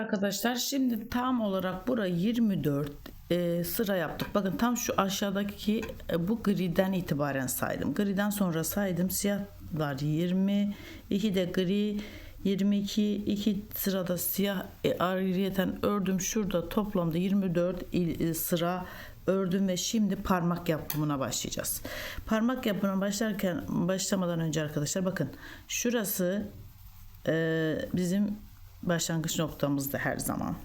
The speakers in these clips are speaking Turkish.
Arkadaşlar şimdi tam olarak bura 24 e, sıra yaptık. Bakın tam şu aşağıdaki e, bu griden itibaren saydım. Griden sonra saydım. Siyahlar 20, 2 de gri 22, 2 sırada siyah e, ayrıyeten ördüm. Şurada toplamda 24 il- e, sıra ördüm ve şimdi parmak yapımına başlayacağız. Parmak yapımına başlarken başlamadan önce arkadaşlar bakın şurası e, bizim başlangıç noktamızda her zaman.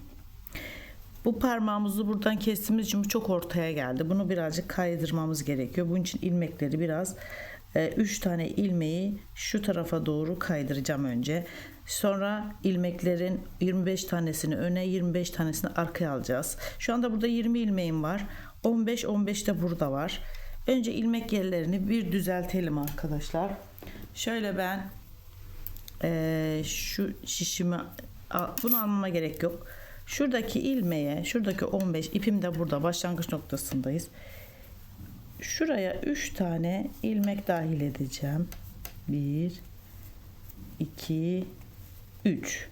Bu parmağımızı buradan kestiğimiz için çok ortaya geldi. Bunu birazcık kaydırmamız gerekiyor. Bunun için ilmekleri biraz 3 tane ilmeği şu tarafa doğru kaydıracağım önce. Sonra ilmeklerin 25 tanesini öne 25 tanesini arkaya alacağız. Şu anda burada 20 ilmeğim var. 15 15 de burada var. Önce ilmek yerlerini bir düzeltelim arkadaşlar. Şöyle ben ee, şu şişimi bunu almama gerek yok. Şuradaki ilmeğe, şuradaki 15 ipim de burada başlangıç noktasındayız. Şuraya 3 tane ilmek dahil edeceğim. 1 2 3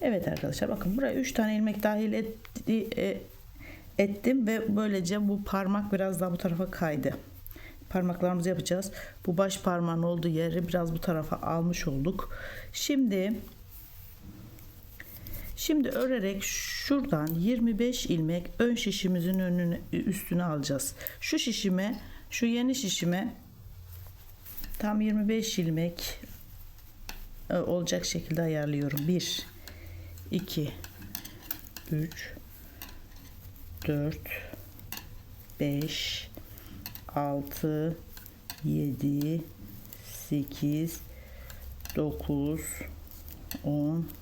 Evet arkadaşlar bakın buraya 3 tane ilmek dahil etti, e, ettim ve böylece bu parmak biraz daha bu tarafa kaydı parmaklarımızı yapacağız. Bu baş parmağın olduğu yeri biraz bu tarafa almış olduk. Şimdi şimdi örerek şuradan 25 ilmek ön şişimizin önüne üstüne alacağız. Şu şişime, şu yeni şişime tam 25 ilmek e, olacak şekilde ayarlıyorum. 1 2 3 4 5 6 7 8 9 10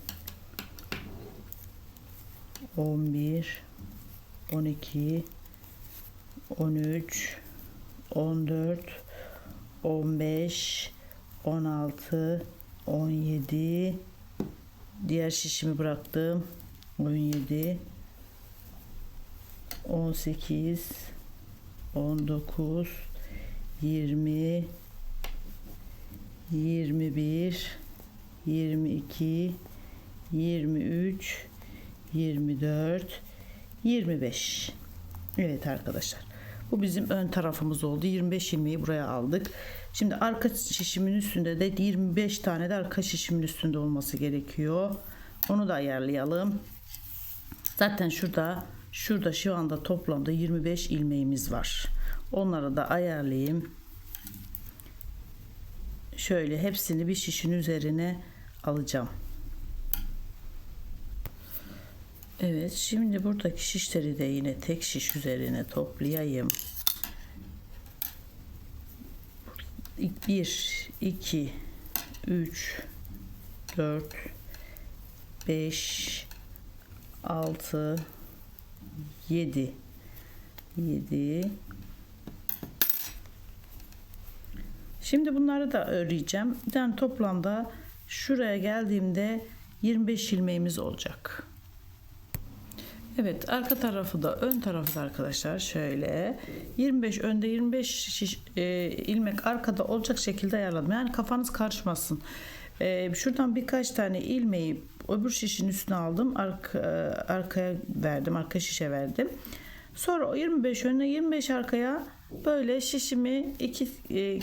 11 12 13 14 15 16 17 diğer şişimi bıraktım. 17 18 19 20 21 22 23 24 25 Evet arkadaşlar bu bizim ön tarafımız oldu 25 ilmeği buraya aldık şimdi arka şişimin üstünde de 25 tane de arka şişimin üstünde olması gerekiyor onu da ayarlayalım Zaten şurada şurada şu anda toplamda 25 ilmeğimiz var. Onları da ayarlayayım. Şöyle hepsini bir şişin üzerine alacağım. Evet şimdi buradaki şişleri de yine tek şiş üzerine toplayayım. 1 2 3 4 5 6 7 7 Şimdi bunları da öreceğim. Yani toplamda şuraya geldiğimde 25 ilmeğimiz olacak. Evet arka tarafı da ön tarafı da arkadaşlar şöyle 25 önde 25 şiş, e, ilmek arkada olacak şekilde ayarladım. Yani kafanız karışmasın. E, şuradan birkaç tane ilmeği öbür şişin üstüne aldım. Arka, arkaya verdim. Arka şişe verdim. Sonra o 25 önüne 25 arkaya böyle şişimi iki e,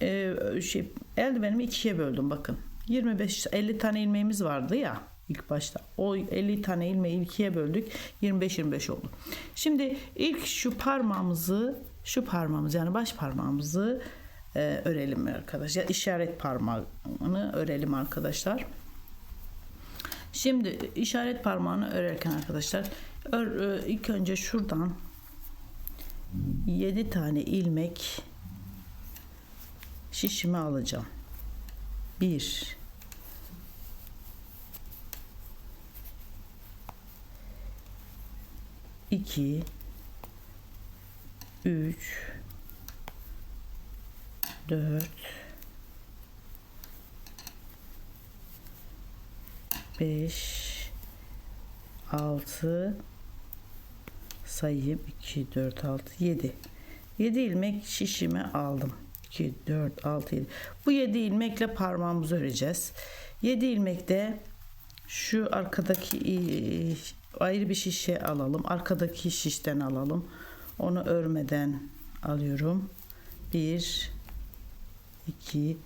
e, şey, eldivenimi ikiye böldüm bakın. 25 50 tane ilmeğimiz vardı ya ilk başta. O 50 tane ilmeği ikiye böldük. 25 25 oldu. Şimdi ilk şu parmağımızı şu parmağımız yani baş parmağımızı e, örelim arkadaşlar. İşaret parmağını örelim arkadaşlar. Şimdi işaret parmağını örerken arkadaşlar ör, e, ilk önce şuradan 7 tane ilmek şişimi alacağım. 1 2 3 4 5 6 sayayım. 2 4 6 7 7 ilmek şişimi aldım. 2 4 6 7 bu 7 ilmekle parmağımızı öreceğiz. 7 ilmekte Şu arkadaki ayrı bir şişe alalım. Arkadaki şişten alalım. Onu örmeden alıyorum. 1 2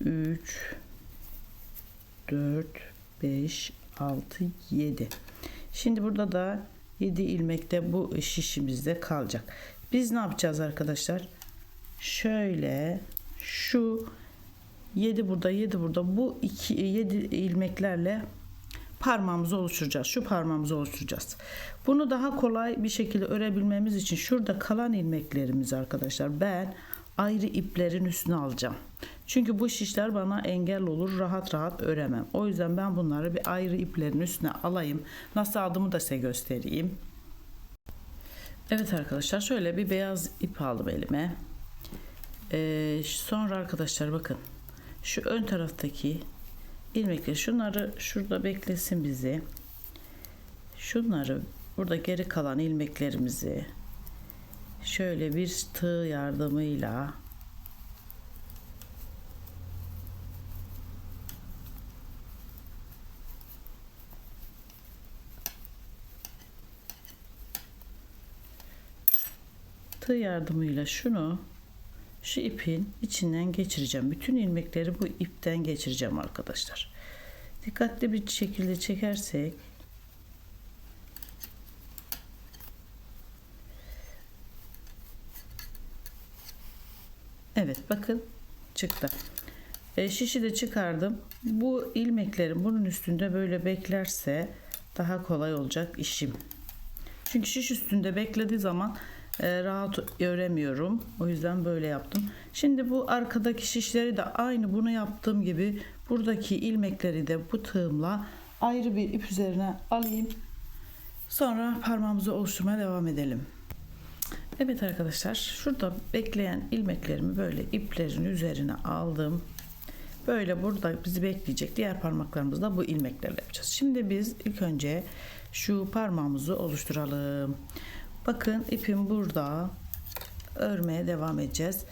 3 4 5 6 7 Şimdi burada da 7 ilmekte bu şişimizde kalacak. Biz ne yapacağız arkadaşlar? Şöyle şu 7 burada 7 burada bu 2 7 ilmeklerle parmağımızı oluşturacağız. Şu parmağımızı oluşturacağız. Bunu daha kolay bir şekilde örebilmemiz için şurada kalan ilmeklerimizi arkadaşlar ben ayrı iplerin üstüne alacağım. Çünkü bu şişler bana engel olur. Rahat rahat öremem. O yüzden ben bunları bir ayrı iplerin üstüne alayım. Nasıl aldığımı da size göstereyim. Evet arkadaşlar şöyle bir beyaz ip aldım elime. Ee, sonra arkadaşlar bakın şu ön taraftaki ilmekleri şunları şurada beklesin bizi. Şunları burada geri kalan ilmeklerimizi şöyle bir tığ yardımıyla tığ yardımıyla şunu şu ipin içinden geçireceğim. Bütün ilmekleri bu ipten geçireceğim arkadaşlar. Dikkatli bir şekilde çekersek Evet bakın çıktı. E, şişi de çıkardım. Bu ilmeklerin bunun üstünde böyle beklerse daha kolay olacak işim. Çünkü şiş üstünde beklediği zaman e, rahat öremiyorum. O yüzden böyle yaptım. Şimdi bu arkadaki şişleri de aynı bunu yaptığım gibi buradaki ilmekleri de bu tığımla ayrı bir ip üzerine alayım. Sonra parmağımızı oluşturmaya devam edelim. Evet arkadaşlar şurada bekleyen ilmeklerimi böyle iplerin üzerine aldım. Böyle burada bizi bekleyecek diğer parmaklarımızda bu ilmeklerle yapacağız. Şimdi biz ilk önce şu parmağımızı oluşturalım. Bakın ipim burada. Örmeye devam edeceğiz.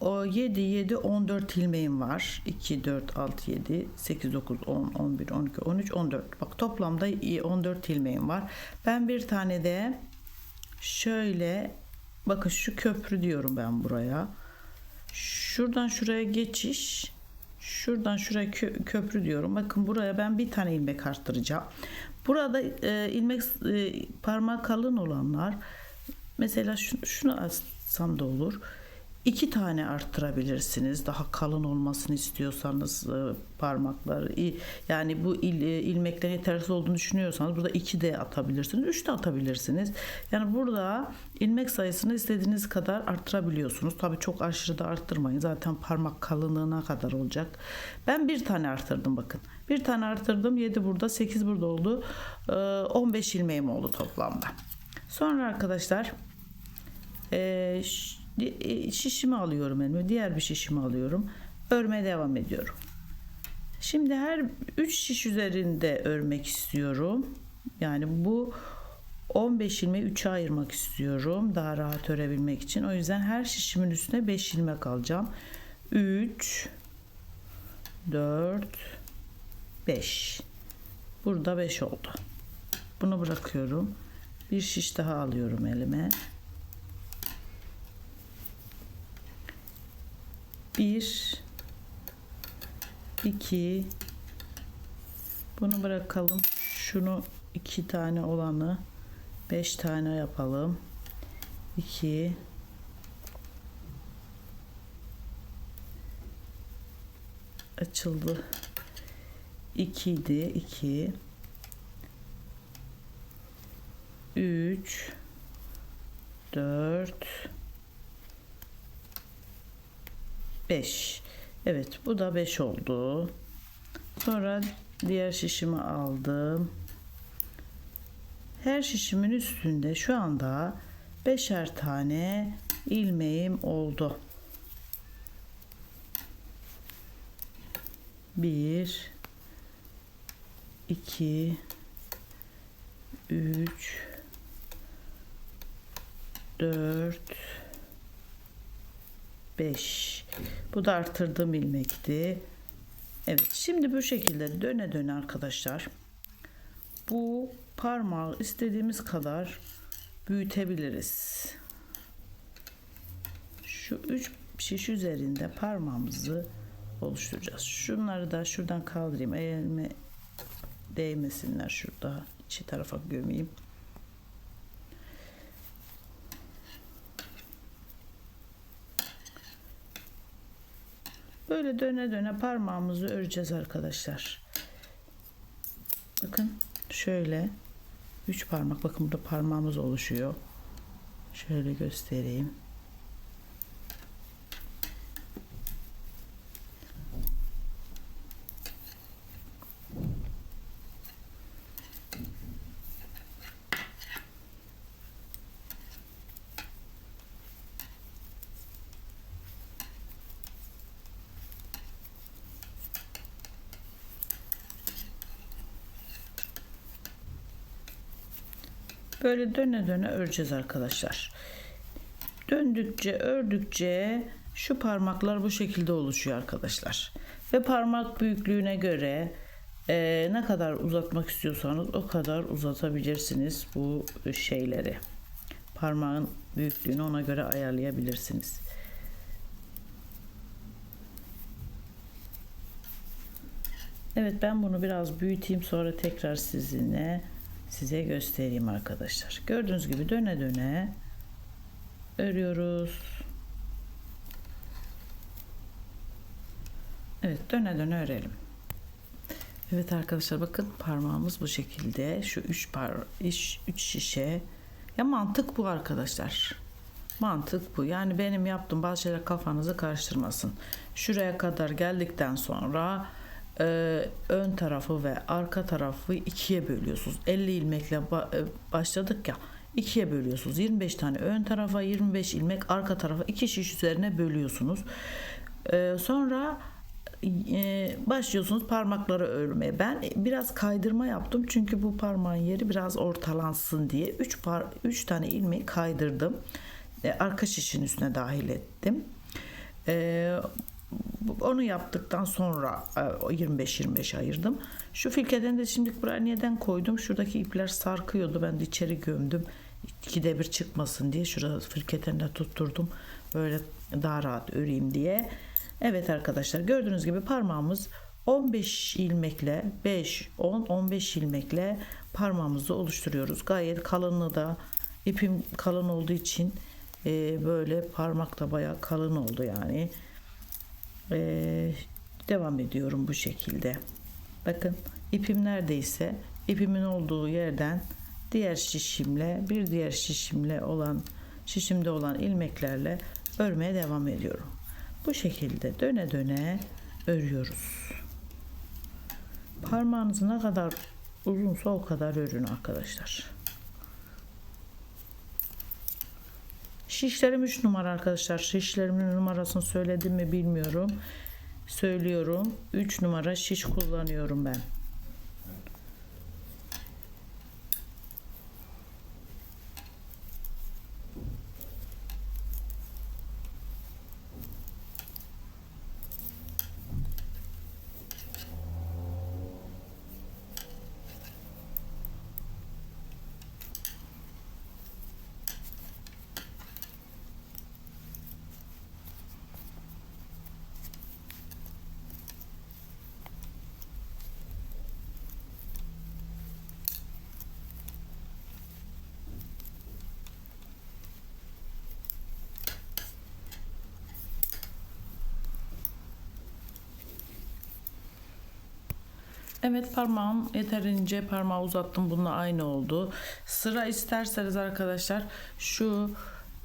O 7 7 14 ilmeğim var. 2 4 6 7 8 9 10 11 12 13 14. Bak toplamda 14 ilmeğim var. Ben bir tane de şöyle bakın şu köprü diyorum ben buraya. Şuradan şuraya geçiş şuradan şuraya kö köprü diyorum. Bakın buraya ben bir tane ilmek arttıracağım. Burada e, ilmek e, parmağı kalın olanlar mesela şunu, şunu açsam da olur. İki tane arttırabilirsiniz. Daha kalın olmasını istiyorsanız e, parmakları yani bu il, e, ilmeklerin yetersiz olduğunu düşünüyorsanız burada iki de atabilirsiniz. Üç de atabilirsiniz. Yani burada ilmek sayısını istediğiniz kadar arttırabiliyorsunuz. Tabii çok aşırı da arttırmayın. Zaten parmak kalınlığına kadar olacak. Ben bir tane arttırdım bakın. Bir tane arttırdım. 7 burada 8 burada oldu. 15 ilmeğim oldu toplamda. Sonra arkadaşlar eee şişimi alıyorum elime. Diğer bir şişimi alıyorum. Örmeye devam ediyorum. Şimdi her 3 şiş üzerinde örmek istiyorum. Yani bu 15 ilmeği 3'e ayırmak istiyorum. Daha rahat örebilmek için. O yüzden her şişimin üstüne 5 ilmek alacağım. 3 4 5 Burada 5 oldu. Bunu bırakıyorum. Bir şiş daha alıyorum elime. 1 2 bunu bırakalım. Şunu iki tane olanı 5 tane yapalım. 2 açıldı. 2 idi. 2 3 4 5 Evet bu da 5 oldu. Sonra diğer şişimi aldım. Her şişimin üstünde şu anda beşer tane ilmeğim oldu. Bir iki üç dört 5 bu da artırdığım ilmekti Evet şimdi bu şekilde döne döne arkadaşlar bu parmağı istediğimiz kadar büyütebiliriz. Şu üç şiş üzerinde parmağımızı oluşturacağız. Şunları da şuradan kaldırayım. Elime değmesinler şurada. içi tarafa gömeyim. Böyle döne döne parmağımızı öreceğiz arkadaşlar. Bakın şöyle üç parmak bakın burada parmağımız oluşuyor. Şöyle göstereyim. Böyle döne döne öreceğiz arkadaşlar. Döndükçe ördükçe şu parmaklar bu şekilde oluşuyor arkadaşlar. Ve parmak büyüklüğüne göre e, ne kadar uzatmak istiyorsanız o kadar uzatabilirsiniz bu şeyleri. Parmağın büyüklüğünü ona göre ayarlayabilirsiniz. Evet ben bunu biraz büyüteyim sonra tekrar sizinle size göstereyim arkadaşlar. Gördüğünüz gibi döne döne örüyoruz. Evet döne döne örelim. Evet arkadaşlar bakın parmağımız bu şekilde. Şu üç par iş üç şişe. Ya mantık bu arkadaşlar. Mantık bu. Yani benim yaptığım bazı şeyler kafanızı karıştırmasın. Şuraya kadar geldikten sonra e, ön tarafı ve arka tarafı ikiye bölüyorsunuz. 50 ilmekle e, başladık ya ikiye bölüyorsunuz. 25 tane ön tarafa 25 ilmek arka tarafa iki şiş üzerine bölüyorsunuz. E, sonra e, başlıyorsunuz parmakları örmeye. Ben biraz kaydırma yaptım çünkü bu parmağın yeri biraz ortalansın diye 3 par 3 tane ilmeği kaydırdım. E, arka şişin üstüne dahil ettim. E, onu yaptıktan sonra 25-25 ayırdım. Şu filkeden de şimdi buraya neden koydum? Şuradaki ipler sarkıyordu. Ben de içeri gömdüm. İkide bir çıkmasın diye. Şurada filketen de tutturdum. Böyle daha rahat öreyim diye. Evet arkadaşlar gördüğünüz gibi parmağımız 15 ilmekle 5, 10, 15 ilmekle parmağımızı oluşturuyoruz. Gayet kalınlığı da ipim kalın olduğu için e, böyle parmak da bayağı kalın oldu yani. Ee, devam ediyorum bu şekilde. Bakın ipim neredeyse ipimin olduğu yerden diğer şişimle bir diğer şişimle olan şişimde olan ilmeklerle örmeye devam ediyorum. Bu şekilde döne döne örüyoruz. Parmağınız ne kadar uzunsa o kadar örün arkadaşlar. Şişlerim 3 numara arkadaşlar. Şişlerimin numarasını söyledim mi bilmiyorum. Söylüyorum. 3 numara şiş kullanıyorum ben. Evet parmağım yeterince parmağı uzattım. Bununla aynı oldu. Sıra isterseniz arkadaşlar şu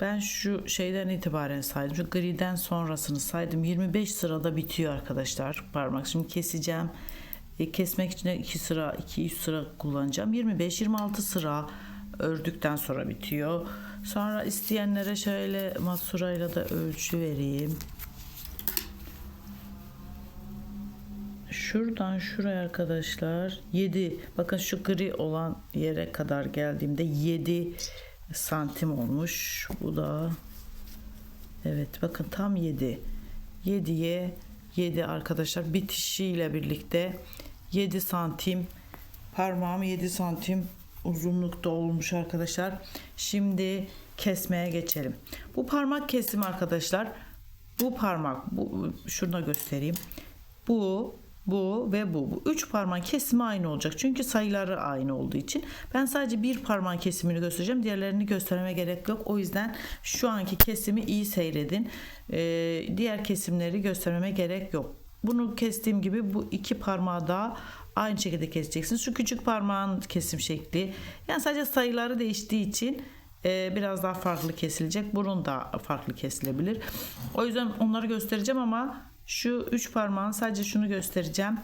ben şu şeyden itibaren saydım. Şu griden sonrasını saydım. 25 sırada bitiyor arkadaşlar parmak. Şimdi keseceğim. E, kesmek için 2 sıra 2 3 sıra kullanacağım. 25 26 sıra ördükten sonra bitiyor. Sonra isteyenlere şöyle masurayla da ölçü vereyim. Şuradan şuraya arkadaşlar 7 bakın şu gri olan yere kadar geldiğimde 7 santim olmuş. Bu da evet bakın tam 7. 7'ye 7 arkadaşlar bitişiyle birlikte 7 santim parmağım 7 santim uzunlukta olmuş arkadaşlar. Şimdi kesmeye geçelim. Bu parmak kesimi arkadaşlar. Bu parmak bu şurada göstereyim. Bu bu ve bu. Bu üç parmağın kesimi aynı olacak. Çünkü sayıları aynı olduğu için. Ben sadece bir parmağın kesimini göstereceğim. Diğerlerini göstermeme gerek yok. O yüzden şu anki kesimi iyi seyredin. Ee, diğer kesimleri göstermeme gerek yok. Bunu kestiğim gibi bu iki parmağı da aynı şekilde keseceksiniz. Şu küçük parmağın kesim şekli. Yani sadece sayıları değiştiği için e, biraz daha farklı kesilecek. Burun da farklı kesilebilir. O yüzden onları göstereceğim ama şu üç parmağın sadece şunu göstereceğim.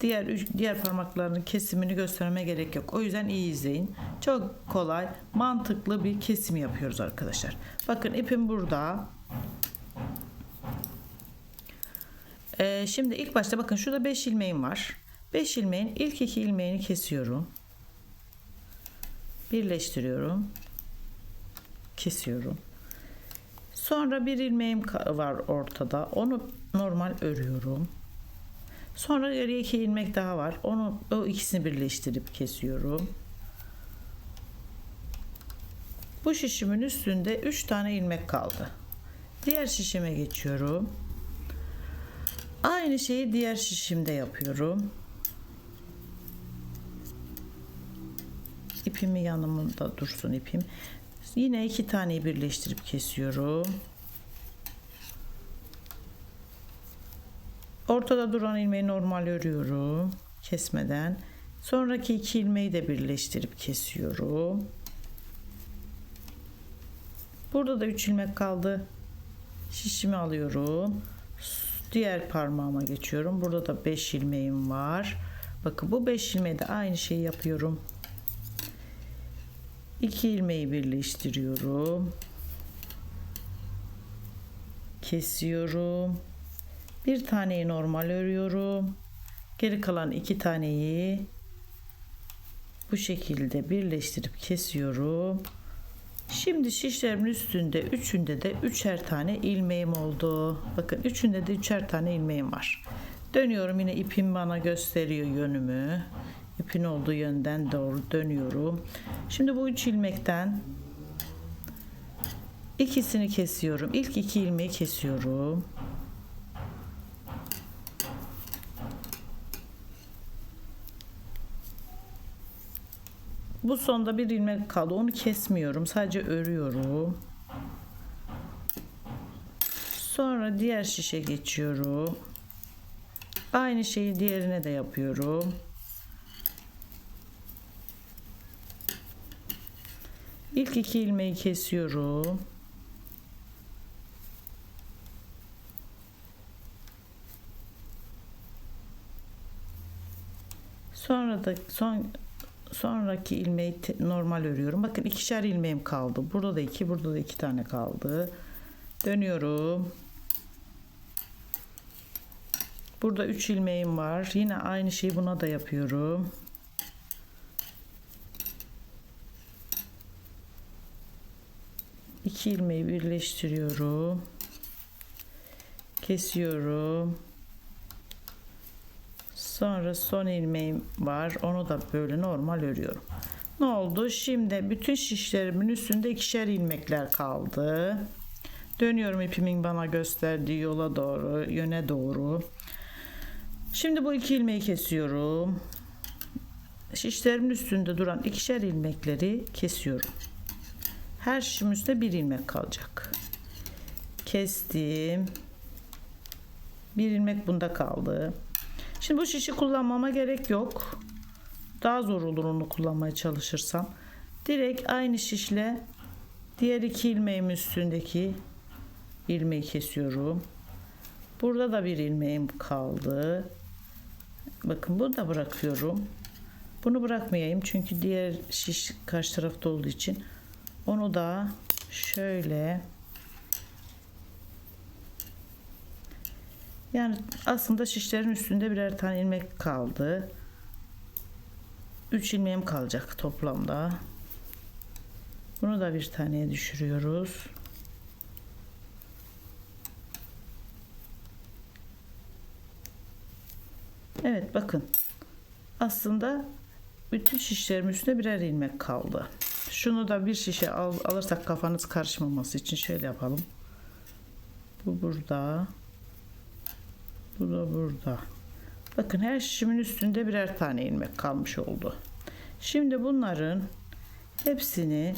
Diğer diğer parmakların kesimini göstermeme gerek yok. O yüzden iyi izleyin. Çok kolay, mantıklı bir kesim yapıyoruz arkadaşlar. Bakın ipim burada. Ee, şimdi ilk başta bakın şurada 5 ilmeğim var. 5 ilmeğin ilk iki ilmeğini kesiyorum. Birleştiriyorum. Kesiyorum. Sonra bir ilmeğim var ortada. Onu normal örüyorum. Sonra geriye iki ilmek daha var. Onu o ikisini birleştirip kesiyorum. Bu şişimin üstünde 3 tane ilmek kaldı. Diğer şişime geçiyorum. Aynı şeyi diğer şişimde yapıyorum. İpimi yanımda dursun ipim. Yine iki taneyi birleştirip kesiyorum. Ortada duran ilmeği normal örüyorum. Kesmeden. Sonraki iki ilmeği de birleştirip kesiyorum. Burada da 3 ilmek kaldı. Şişimi alıyorum. Diğer parmağıma geçiyorum. Burada da 5 ilmeğim var. Bakın bu 5 ilmeği de aynı şeyi yapıyorum. 2 ilmeği birleştiriyorum. Kesiyorum. Bir taneyi normal örüyorum. Geri kalan iki taneyi bu şekilde birleştirip kesiyorum. Şimdi şişlerimin üstünde üçünde de üçer tane ilmeğim oldu. Bakın üçünde de üçer tane ilmeğim var. Dönüyorum yine ipim bana gösteriyor yönümü. İpin olduğu yönden doğru dönüyorum. Şimdi bu üç ilmekten ikisini kesiyorum. İlk iki ilmeği kesiyorum. Bu sonda bir ilmek kaldı. Onu kesmiyorum. Sadece örüyorum. Sonra diğer şişe geçiyorum. Aynı şeyi diğerine de yapıyorum. İlk iki ilmeği kesiyorum. Sonra da son sonraki ilmeği normal örüyorum. Bakın ikişer ilmeğim kaldı. Burada da iki, burada da iki tane kaldı. Dönüyorum. Burada üç ilmeğim var. Yine aynı şeyi buna da yapıyorum. İki ilmeği birleştiriyorum. Kesiyorum. Sonra son ilmeğim var. Onu da böyle normal örüyorum. Ne oldu? Şimdi bütün şişlerimin üstünde ikişer ilmekler kaldı. Dönüyorum ipimin bana gösterdiği yola doğru, yöne doğru. Şimdi bu iki ilmeği kesiyorum. Şişlerimin üstünde duran ikişer ilmekleri kesiyorum. Her şişim üstte bir ilmek kalacak. Kestim. Bir ilmek bunda kaldı. Şimdi bu şişi kullanmama gerek yok. Daha zor olur onu kullanmaya çalışırsam. Direkt aynı şişle diğer iki ilmeğim üstündeki ilmeği kesiyorum. Burada da bir ilmeğim kaldı. Bakın bunu da bırakıyorum. Bunu bırakmayayım çünkü diğer şiş karşı tarafta olduğu için onu da şöyle Yani aslında şişlerin üstünde birer tane ilmek kaldı. 3 ilmeğim kalacak toplamda. Bunu da bir taneye düşürüyoruz. Evet bakın. Aslında bütün şişlerim üstüne birer ilmek kaldı. Şunu da bir şişe al, alırsak kafanız karışmaması için şöyle yapalım. Bu burada. Bu da burada. Bakın her şişimin üstünde birer tane ilmek kalmış oldu. Şimdi bunların hepsini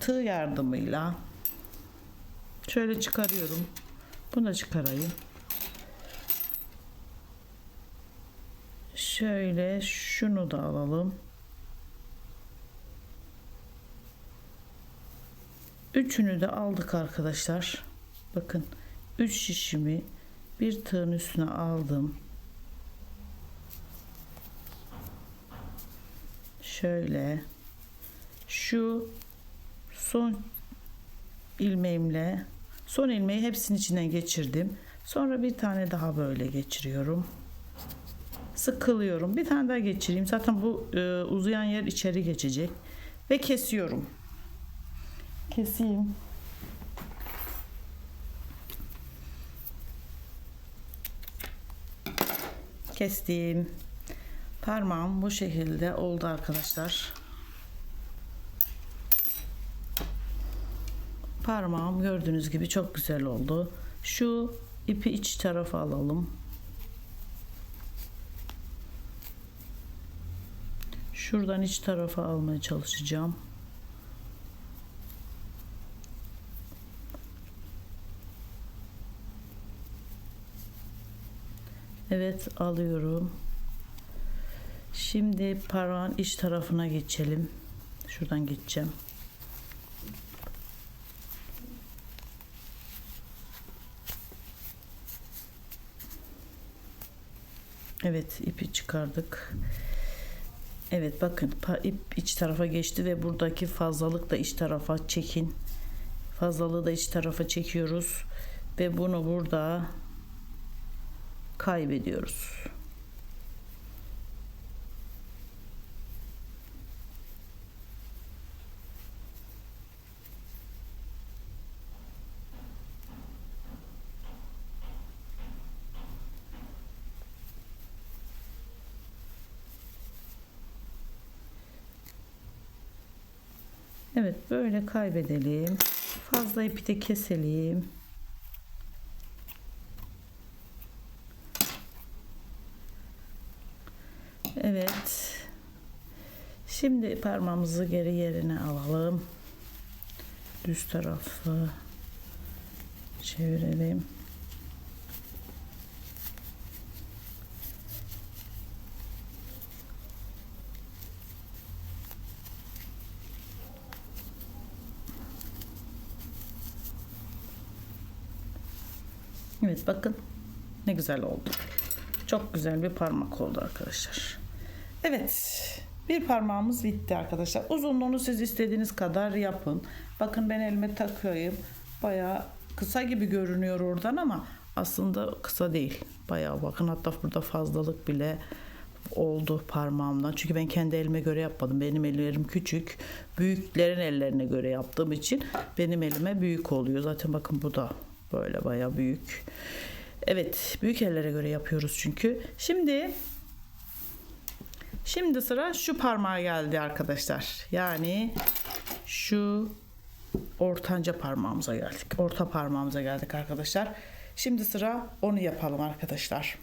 tığ yardımıyla şöyle çıkarıyorum. Bunu da çıkarayım. Şöyle şunu da alalım. Üçünü de aldık arkadaşlar. Bakın 3 şişimi bir tığın üstüne aldım. Şöyle şu son ilmeğimle son ilmeği hepsinin içinden geçirdim. Sonra bir tane daha böyle geçiriyorum. Sıkılıyorum. Bir tane daha geçireyim. Zaten bu e, uzayan yer içeri geçecek. Ve kesiyorum. Keseyim. Kestim. Parmağım bu şekilde oldu arkadaşlar. Parmağım gördüğünüz gibi çok güzel oldu. Şu ipi iç tarafa alalım. Şuradan iç tarafa almaya çalışacağım. Evet alıyorum. Şimdi parmağın iç tarafına geçelim. Şuradan geçeceğim. Evet ipi çıkardık. Evet bakın ip iç tarafa geçti ve buradaki fazlalık da iç tarafa çekin. Fazlalığı da iç tarafa çekiyoruz ve bunu burada kaybediyoruz. Evet böyle kaybedelim. Fazla ipi de keselim. Evet. Parmağımızı geri yerine alalım. Düz tarafı çevirelim. Evet bakın ne güzel oldu. Çok güzel bir parmak oldu arkadaşlar. Evet bir parmağımız bitti arkadaşlar. Uzunluğunu siz istediğiniz kadar yapın. Bakın ben elime takıyorum. Baya kısa gibi görünüyor oradan ama aslında kısa değil. Baya bakın hatta burada fazlalık bile oldu parmağımdan. Çünkü ben kendi elime göre yapmadım. Benim ellerim küçük. Büyüklerin ellerine göre yaptığım için benim elime büyük oluyor. Zaten bakın bu da böyle baya büyük. Evet, büyük ellere göre yapıyoruz çünkü. Şimdi Şimdi sıra şu parmağa geldi arkadaşlar. Yani şu ortanca parmağımıza geldik. Orta parmağımıza geldik arkadaşlar. Şimdi sıra onu yapalım arkadaşlar.